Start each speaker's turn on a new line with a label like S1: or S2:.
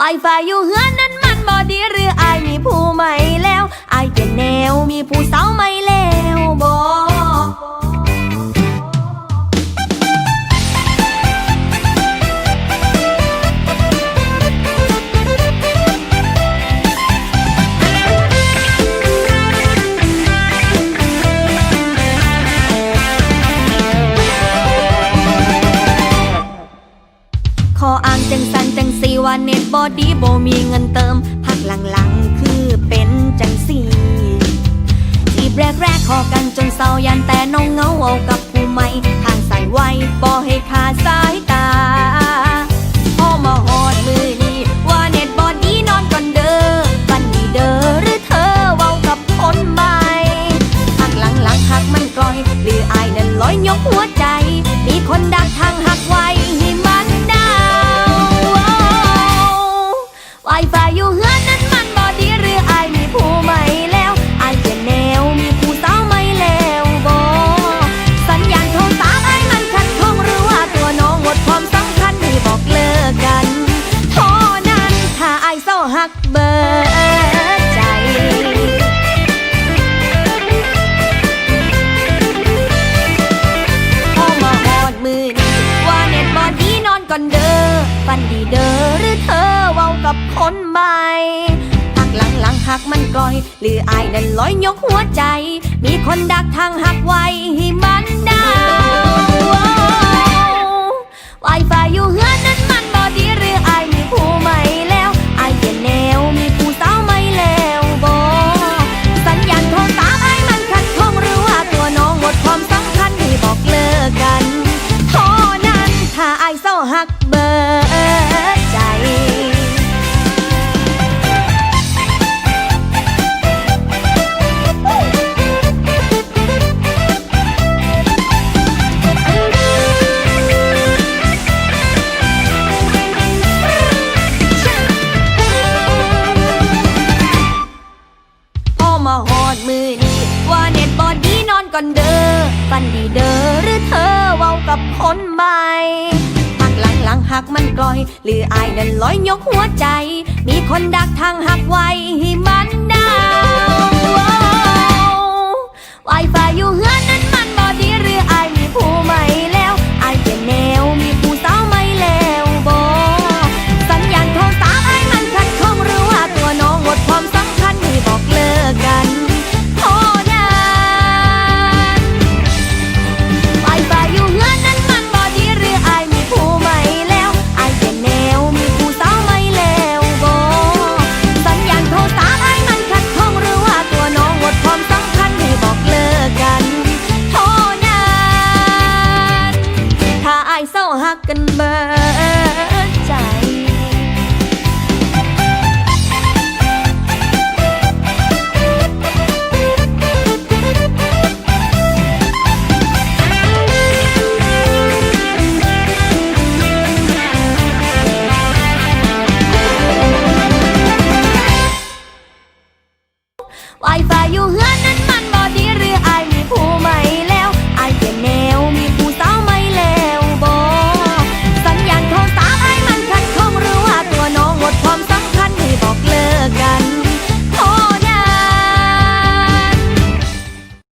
S1: ไวไฟอยู่เฮือนนั้นมันบอดีหรืออายมีผู้ใหม่แล้วอายเป็นแนวมีผู้สาวใหม่แล้วบอ เน็ตบอดีบ่มีเงินเติม พักหลังๆ คือเป็นจังสีจีบแรกๆขอกันจนเศร้ายันแต่น้องเงาเอากับผู้ใหม่ทางสายไวบ่ให้ขาดสายตาพอมาหอดมือนี้ว่าเน็ตบอดีนอนก่อนเด้อวันดีเด้อหรือเธอเว้ากับคนใหม่หักหลังหลังหักมันกลอย หรืออายนั้นลอยยกหัวใจ มีคนดักทางหักไว หักเบิดใจ พอมาหอดมือนี้ว่าเน็ตบอดีนอนก่อนเด้อฟันดีเด้อหรือเธอเว้ากับคนใหม่หักหลังหลังหักมันกลอย หรืออายนั้นลอยยกหัวใจ มีคนดักทางหักไว้ ก่อนเด้อฟันดีเด้อหรือเธอเว้ากับคนใหม่หักหลังหลังหักมันกลอย หรืออายนั้นลอยยกหัวใจ มีคนดักทางหักไว้ให้มันดาวไวไฟอยู่เฮื กันเท่านั้